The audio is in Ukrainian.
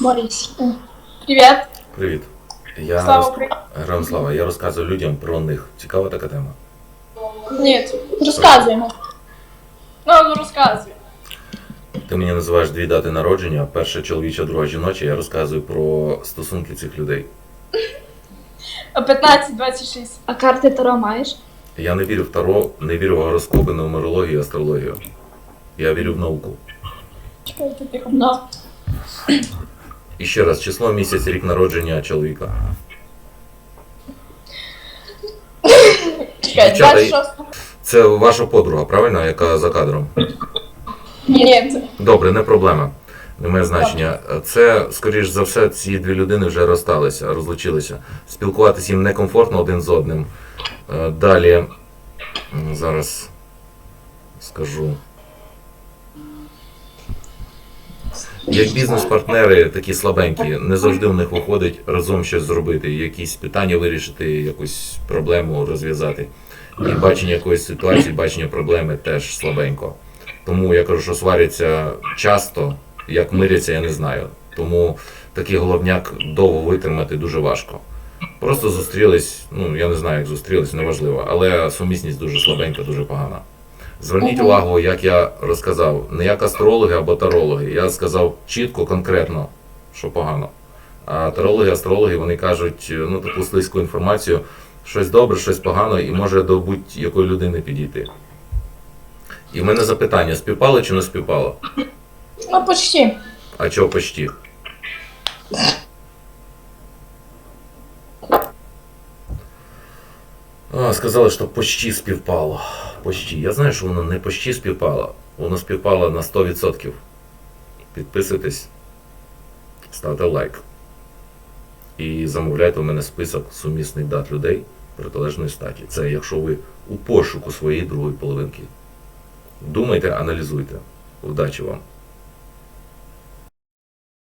Борис. Привіт. Привіт. Я Слава роз... Україні. Героям слава. Я розказую людям про них. Цікава така тема. Ні. Розказуємо. Ну, ну розказуй. Ти мені називаєш дві дати народження: перша чоловіча, друга жіноча. Я розказую про стосунки цих людей. 15-26. А карти Таро маєш? Я не вірю в таро, не вірю в гороскопи, нумерологію, астрологію. Я вірю в науку. Чекайте, тихо. І ще раз, число, місяць, рік народження чоловіка. Чекай, Дівчата, 26. Це ваша подруга, правильно, яка за кадром? Ні. Добре, не проблема. Не має значення. Це, скоріш за все, ці дві людини вже розсталися, розлучилися. Спілкуватися їм некомфортно один з одним. Е, Далі, зараз скажу. Як бізнес-партнери такі слабенькі, не завжди в них виходить разом щось зробити, якісь питання вирішити, якусь проблему розв'язати. І бачення якоїсь ситуації, бачення проблеми теж слабенько. Тому я кажу, що сваряться часто, як миряться, я не знаю. Тому такий головняк довго витримати дуже важко. Просто зустрілись, ну я не знаю, як зустрілись, неважливо, але сумісність дуже слабенька, дуже погана. Зверніть Мгм. увагу, як я розказав, не як астрологи або тарологи. Я сказав чітко, конкретно, що погано. А тарологи, астрологи, вони кажуть ну, таку слизьку інформацію, щось добре, щось погано, і може до будь-якої людини підійти. І в мене запитання: співпало чи не співпало? Ну, почти. А чого почти? А, сказали, що почти співпало. Почти. Я знаю, що воно не почти співпало. Воно співпало на 100%. Підписуйтесь, ставте лайк. І замовляйте у мене список сумісних дат людей протилежної статі. Це якщо ви у пошуку своєї другої половинки. Думайте, аналізуйте. Удачі вам!